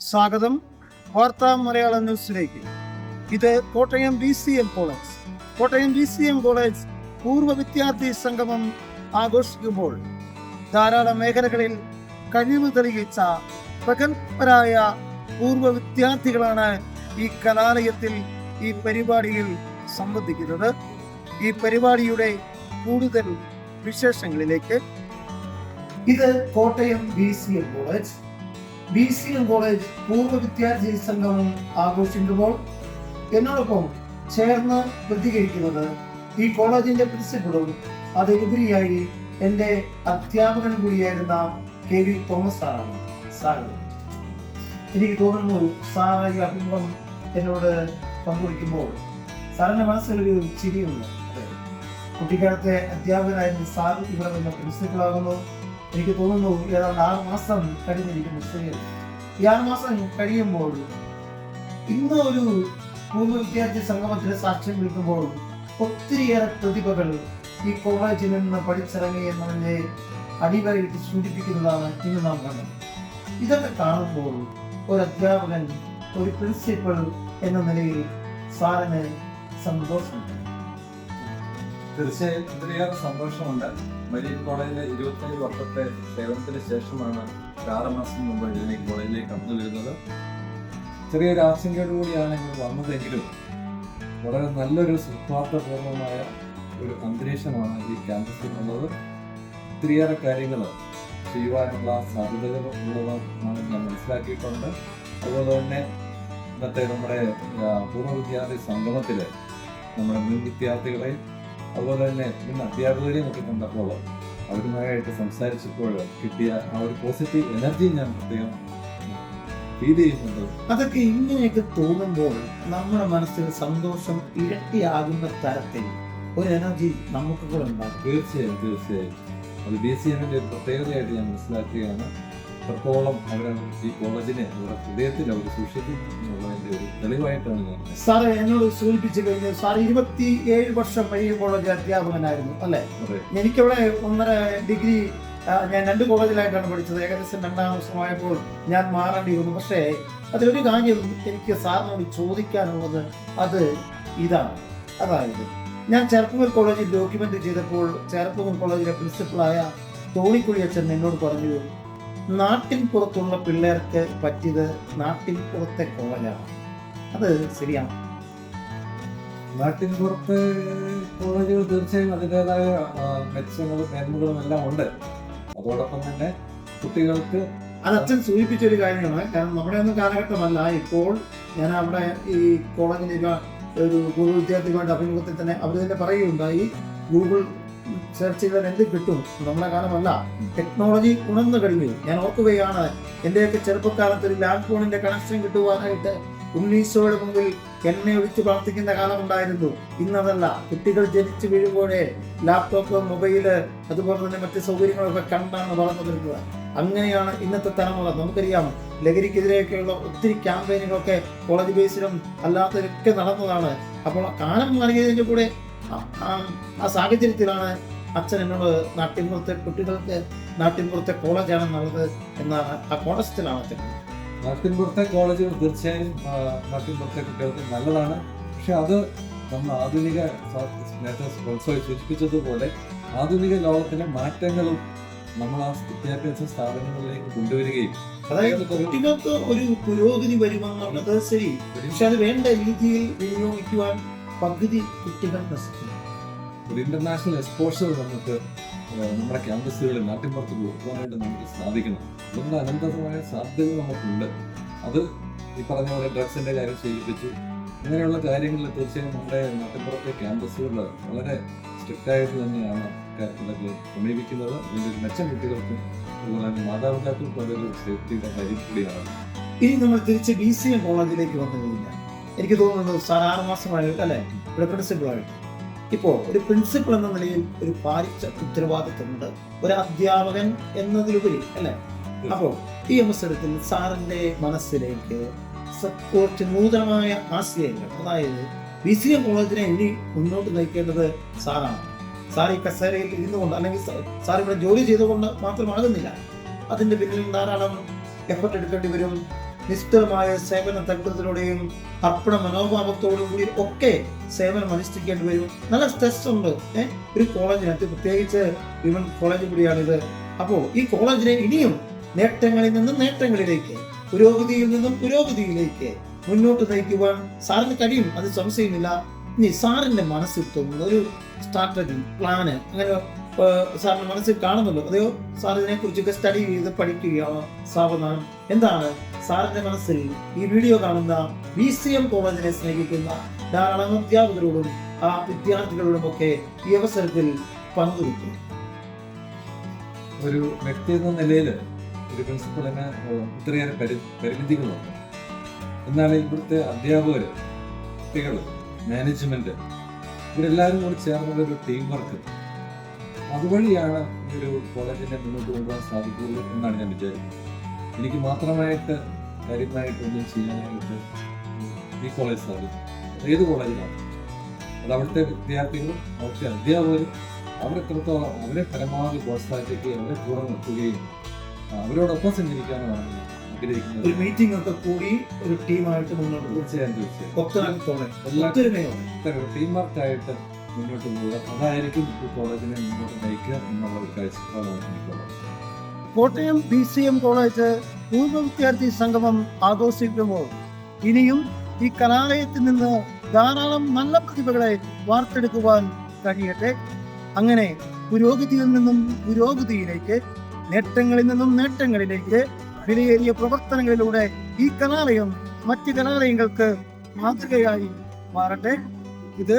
സ്വാഗതം. വാർത്താ മലയാളം ന്യൂസിലേക്ക്. ഇത് Kottayam B C M college. Kottayam B C M college പൂർവ വിദ്യാർത്ഥി സംഗമം ആഘോഷിക്കുമ്പോൾ ധാരാളം മേഖലകളിൽ കഴിവ് തെളിയിച്ച പ്രഗത്ഭരായ പൂർവ വിദ്യാർത്ഥികളാണ് ഈ കലാലയത്തിൽ ഈ പരിപാടിയിൽ സംബന്ധിക്കുന്നത്. ഈ പരിപാടിയുടെ കൂടുതൽ വിശേഷങ്ങളിലേക്ക്. ഇത് Kottayam B C M college. B C M college പൂർവ വിദ്യാർത്ഥി സംഗമം ആഘോഷിക്കുമ്പോൾ എന്നോടൊപ്പം ചേർന്ന് പ്രതികരിക്കുന്നത് ഈ കോളേജിന്റെ പ്രിൻസിപ്പളും അതിലുപരിയായി എന്റെ അധ്യാപകൻ കൂടിയായിരുന്ന കെ വി തോമസ് സാറാണ് സാറ് എനിക്ക് തോന്നുന്നു സാർ ഈ അഭിമുഖം എന്നോട് പങ്കുവയ്ക്കുമ്പോൾ സാറിന്റെ മനസ്സിലൊരു ചിരിയുണ്ട്. കുട്ടിക്കാലത്തെ അധ്യാപകനായിരുന്ന സാർ ഇവിടെ നിന്ന് പ്രിൻസിപ്പളാകുന്നു. എനിക്ക് തോന്നുന്നു ഏതാണ്ട് ആറ് മാസം കഴിഞ്ഞിരിക്കുന്നു സ്ത്രീകൾ ഈ ആറ് മാസം കഴിയുമ്പോൾ ഇന്ന് ഒരു പൂർവ വിദ്യാർത്ഥി സംഗമത്തിന് സാക്ഷ്യം വിളിക്കുമ്പോൾ ഒത്തിരിയേറെ പ്രതിഭകൾ ഈ കോളേജിൽ നിന്ന് പഠിച്ചിറങ്ങി എന്നതിന്റെ അടിവരയിട്ട് സൂചിപ്പിക്കുന്നതാണ് ഇന്ന് നാം കണ്ടത്. ഇതൊക്കെ കാണുമ്പോൾ ഒരു അധ്യാപകൻ ഒരു പ്രിൻസിപ്പൾ എന്ന നിലയിൽ സാറിന് സന്തോഷമുണ്ട്. തീർച്ചയായും ഒത്തിരിയേറെ സന്തോഷമുണ്ട്. മരിയൻ കോളേജിലെ ഇരുപത്തേഴ് വർഷത്തെ സേവനത്തിന് ശേഷമാണ് ആറുമാസം ആറ് മാസം മുമ്പ് ഞാൻ ഈ കോളേജിലേക്ക് കടന്നു വരുന്നത് ചെറിയൊരു ആശങ്കയോടുകൂടിയാണ് ഇങ്ങനെ വന്നതെങ്കിലും വളരെ നല്ലൊരു സുഖാർത്ഥപൂർവമായ ഒരു അന്തരീക്ഷമാണ് ഈ ക്യാമ്പസിൽ ഉള്ളത്. ഒത്തിരിയേറെ കാര്യങ്ങൾ ചെയ്യുവാനുള്ള സാധ്യതകൾ ഉള്ളതാണ് ഞാൻ മനസ്സിലാക്കിയിട്ടുണ്ട്. അതുപോലെ തന്നെ ഇന്നത്തെ നമ്മുടെ പൂർവ വിദ്യാർത്ഥി സംഗമത്തിൽ നമ്മുടെ മുൻ വിദ്യാർത്ഥികളെയും അതുപോലെ തന്നെ ഇന്ന് അധ്യാപകരെ ഒക്കെ കണ്ടപ്പോൾ അവരുമായിട്ട് സംസാരിച്ചപ്പോൾ കിട്ടിയ ആ ഒരു പോസിറ്റീവ് എനർജി ഞാൻ പ്രത്യേകം ഫീൽ ചെയ്യുന്നുണ്ട്. അതൊക്കെ ഇങ്ങനെയൊക്കെ തോന്നുമ്പോൾ നമ്മുടെ മനസ്സിൽ സന്തോഷം ഇരട്ടിയാകുന്ന തരത്തിൽ ഒരു എനർജി നമുക്ക് കൂടെ ഉണ്ടാകും. തീർച്ചയായും തീർച്ചയായും. അത് ബി സി എമ്മിന്റെ പ്രത്യേകതയായിട്ട് ഞാൻ മനസ്സിലാക്കുകയാണ്. എത്രത്തോളം അവർ ഈ കോളേജിനെ അവരുടെ ഹൃദയത്തിൽ അവർ സൂക്ഷിക്കുന്നു എന്നുള്ളതിന്റെ ഒരു തെളിവായിട്ടാണ് ഞാൻ സാറ് എന്നോട് സൂചിപ്പിച്ചു കഴിഞ്ഞാൽ സാർ ഇരുപത്തി ഏഴ് വർഷം വഴി കോളേജ് അധ്യാപകനായിരുന്നു അല്ലെ? എനിക്കവിടെ ഒന്നര ഡിഗ്രി ഞാൻ രണ്ട് കോളേജിലായിട്ടാണ് പഠിച്ചത്. ഏകദേശം രണ്ടാം വർഷമായപ്പോൾ ഞാൻ മാറേണ്ടി വന്നു പക്ഷേ അതിലൊരു കാര്യം എനിക്ക് സാറിനോട് ചോദിക്കാനുള്ളത് അത് ഇതാണ്. അതായത് ഞാൻ ചെറുപ്പൂർ കോളേജിൽ ഡോക്യുമെന്റ് ചെയ്തപ്പോൾ ചെറുപ്പൂർ കോളേജിലെ പ്രിൻസിപ്പളായ തോണിക്കുഴി അച്ഛൻ എന്നോട് പറഞ്ഞു നാട്ടിൻ പുറത്തുള്ള പിള്ളേർക്ക് പറ്റിയത് നാട്ടിൻ പുറത്തെ കോളേജാണ്. അത് ശരിയാണ്. നാട്ടിൻ പുറത്ത് കോളേജുകൾ തീർച്ചയായും അതിന്റെതായ മെച്ചങ്ങളും മേന്മകളും എല്ലാം ഉണ്ട്. അതോടൊപ്പം തന്നെ കുട്ടികൾക്ക് അത് അച്ഛൻ സൂചിപ്പിച്ച ഒരു കാര്യമാണ്. കാരണം നമ്മുടെ ഒന്നും കാലഘട്ടമല്ല. ഇപ്പോൾ ഞാൻ അവിടെ ഈ കോളേജിൽ ഒരു ഗൂഗിൾ വിദ്യാർത്ഥികളുടെ അഭിമുഖത്തിൽ തന്നെ അവർ തന്നെ പറയുകയുണ്ടായി. ഗൂഗിൾ സെർച്ച് ചെയ്താൽ എന്ത് കിട്ടും? നമ്മളെ കാലമല്ല. ടെക്നോളജി ഉണർന്നു കഴിഞ്ഞു ഞാൻ ഓർക്കുകയാണ് എന്റെയൊക്കെ ചെറുപ്പക്കാലത്ത് ഒരു ലാൻഡ് ഫോണിന്റെ കണക്ഷൻ കിട്ടുവാനായിട്ട് ഉണ്ണീശോയുടെ മുമ്പിൽ എന്നെ ഒഴിച്ച് പ്രാർത്ഥിക്കുന്ന കാലമുണ്ടായിരുന്നു. ഇന്നതല്ല കുട്ടികൾ ജനിച്ചു വീഴുമ്പോഴേ ലാപ്ടോപ്പ് മൊബൈൽ അതുപോലെ തന്നെ മറ്റ് സൗകര്യങ്ങളൊക്കെ കണ്ടാണ് വളർന്നു വരുന്നത്. അങ്ങനെയാണ് ഇന്നത്തെ തലമുറ. നമുക്കറിയാം ലഹരിക്കെതിരെയൊക്കെയുള്ള ഒത്തിരി ക്യാമ്പയിനുകളൊക്കെ കോളേജ് ബേസിലും അല്ലാത്തതൊക്കെ നടന്നതാണ്. അപ്പോൾ കാലം മാറിയതിന്റെ കൂടെ ആ- സാഹചര്യത്തിലാണ് അച്ഛൻ എന്നോട് നാട്ടിൻപുറത്തെ കുട്ടികൾക്ക് നാട്ടിൻപുറത്തെ കോളേജാണ് കോളേജാണെന്നുള്ളത് എന്ന ആ കോണസ്റ്റിലാണ് അച്ഛൻ. നാട്ടിൻപുറത്തെ കോളേജ് കോളേജുകൾ തീർച്ചയായും നാട്ടിൻപുറത്തെ കുട്ടികൾക്ക് നല്ലതാണ്. പക്ഷെ അത് നമ്മൾ ആധുനിക നേരത്തെ സൂചിപ്പിച്ചതുപോലെ ആധുനിക ലോകത്തിലെ മാറ്റങ്ങളും നമ്മൾ ആ വിദ്യാഭ്യാസ സ്ഥാപനങ്ങളിലേക്ക് കൊണ്ടുവരികയും അതായത് കുട്ടികൾക്ക് ഒരു പുരോഗതി വരുമെന്നുള്ളത് ശരി. പക്ഷെ അത് വേണ്ട രീതിയിൽ വിനിയോഗിക്കുവാൻ പകുതി കുട്ടികൾ നശിക്കുന്നു. ഒരു ഇന്റർനാഷണൽ എക്സ്പോഷർ നമുക്ക് നമ്മുടെ ക്യാമ്പസുകളിൽ നാട്ടിൻപുറത്ത് കൊടുക്കാനായിട്ട് നമുക്ക് സാധിക്കണം. അതുകൊണ്ട് അനന്തമായ സാധ്യതകൾ നമുക്കുണ്ട്. അത് ഈ പറഞ്ഞ പോലെ ഡ്രഗ്സിന്റെ കാര്യം സൂചിപ്പിച്ചു. അങ്ങനെയുള്ള കാര്യങ്ങളിൽ തീർച്ചയായും നമ്മുടെ നാട്ടിൻപുറത്തെ ക്യാമ്പസുകൾ വളരെ സ്ട്രിക്റ്റ് ആയിട്ട് തന്നെയാണ് ഇതൊക്കെ സമീപിക്കുന്നത്. അതിന്റെ ഒരു മെച്ചം കുട്ടികൾക്കും അതുപോലെ തന്നെ മാതാപിതാക്കൾക്കും അതൊരു സേഫ്റ്റിയുടെ കാര്യം കൂടിയാണ് ഇനി നമ്മൾ തിരിച്ച് ബി സി എം കോളേജിലേക്ക് വന്നു കഴിഞ്ഞാൽ എനിക്ക് തോന്നുന്നത് മാസമായിട്ട് അല്ലെ? ഇവിടെ പ്രിൻസിപ്പളായിട്ട് ഇപ്പോൾ ഒരു പ്രിൻസിപ്പിൾ എന്ന നിലയിൽ ഒരു പാലിച്ച ഉത്തരവാദിത്വമുണ്ട് ഒരു അധ്യാപകൻ എന്നതിലുപരി അല്ലെ? അപ്പോൾ ഈ അവസരത്തിൽ സാറിന്റെ മനസ്സിലേക്ക് കുറച്ച് നൂതനമായ ആശയങ്ങൾ അതായത് ബി സി എം കോളേജിനെ ഇനി മുന്നോട്ട് നയിക്കേണ്ടത് സാറാണ്. സാർ ഈ കസേരയിൽ ഇരുന്നുകൊണ്ട് അല്ലെങ്കിൽ സാർ ഇവിടെ ജോലി ചെയ്തുകൊണ്ട് മാത്രമാകുന്നില്ല അതിന്റെ പിന്നിൽ ധാരാളം എഫർട്ട് എടുക്കേണ്ടി വരും. നിശ്ചിതമായ സേവന തത്വത്തിലൂടെയും അർപ്പണ മനോഭാവത്തോടും കൂടി ഒക്കെ സേവനം അനുഷ്ഠിക്കേണ്ടി വരും. നല്ല സ്ട്രെസ് ഉണ്ട്. ഏഹ് ഒരു കോളേജിനകത്ത് പ്രത്യേകിച്ച് വിമൻ കോളേജ് കൂടിയാണിത്. അപ്പോൾ ഈ കോളേജിനെ ഇനിയും നേട്ടങ്ങളിൽ നിന്നും നേട്ടങ്ങളിലേക്ക് പുരോഗതിയിൽ നിന്നും പുരോഗതിയിലേക്ക് മുന്നോട്ട് നയിക്കുവാൻ സാറിന് കഴിയും. അത് സംശയമില്ല. ഇനി സാറിന്റെ മനസ്സിൽ തോന്നുന്ന ഒരു സ്ട്രാറ്റജി പ്ലാന് അങ്ങനെ ഏഹ്, സാറിന്റെ മനസ്സിൽ കാണുന്നുള്ളൂ അതെയോ? സാർ ഇതിനെ കുറിച്ചൊക്കെ സ്റ്റഡി ചെയ്ത് പഠിക്കുകയാണോ സാവധാനം. എന്താണ്? സാറിന്റെ മനസ്സിൽ ഈ വീഡിയോ കാണുന്ന ബി സി എം കോളേജിനെ സ്നേഹിക്കുന്ന ധാരാളം അധ്യാപകരോടും ആ വിദ്യാർത്ഥികളോടും ഒക്കെ ഈ അവസരത്തിൽ പങ്കുവയ്ക്കും ഒരു വ്യക്തി എന്ന നിലയിൽ ഒരു പ്രിൻസിപ്പളിന് ഒത്തിരിയേറെ പരി പരിമിതികളുണ്ട്. എന്നാൽ ഇവിടുത്തെ അധ്യാപകർ കുട്ടികൾ മാനേജ്മെന്റ് ഇവരെല്ലാവരും കൂടി ചേർന്നുള്ള ഒരു ടീം വർക്ക് അതുവഴിയാണ് ഈ ഒരു കോളേജിനെ മുന്നോട്ട് കൊണ്ടുപോകാൻ സാധിക്കുള്ളൂ എന്നാണ് ഞാൻ വിചാരിക്കുന്നത്. എനിക്ക് മാത്രമായിട്ട് കാര്യമായിട്ടൊന്നും ചെയ്യാനായിട്ട് ഈ കോളേജ് സാധിക്കും. ഏത് കോളേജിലാണ്? അത് അവിടുത്തെ വിദ്യാർത്ഥികളും അവിടുത്തെ അധ്യാപകരും അവരെത്രത്തോളം അവരെ പരമാവധി പ്രോത്സാഹിപ്പിക്കുകയും അവരെ കൂടെ നിർത്തുകയും അവരോടൊപ്പം സഞ്ചരിക്കാനുമാണ് ആഗ്രഹിക്കുന്നത്. ഒരു മീറ്റിംഗ് ഒക്കെ കൂടി ഒരു ടീമായിട്ട് മുന്നോട്ട് തീർച്ചയായും തീർച്ചയായും. ടീം വർക്കായിട്ട് മുന്നോട്ട് പോവുക. അതായിരിക്കും കോളേജിനെ മുന്നോട്ട് നയിക്കുക എന്നുള്ള ഒരു കാഴ്ചപ്പാടാണ് എനിക്കുള്ളത്. Kottayam B C M college പൂർവ വിദ്യാർത്ഥി സംഗമം ആഘോഷിക്കുമ്പോൾ ഇനിയും ഈ കലാലയത്തിൽ നിന്ന് ധാരാളം നല്ല പ്രതിഭകളെ വാർത്തെടുക്കുവാൻ കഴിയട്ടെ. അങ്ങനെ പുരോഗതിയിൽ നിന്നും പുരോഗതിയിലേക്ക് നേട്ടങ്ങളിൽ നിന്നും നേട്ടങ്ങളിലേക്ക് വിലയേറിയ പ്രവർത്തനങ്ങളിലൂടെ ഈ കലാലയം മറ്റ് കലാലയങ്ങൾക്ക് മാതൃകയായി മാറട്ടെ. ഇത്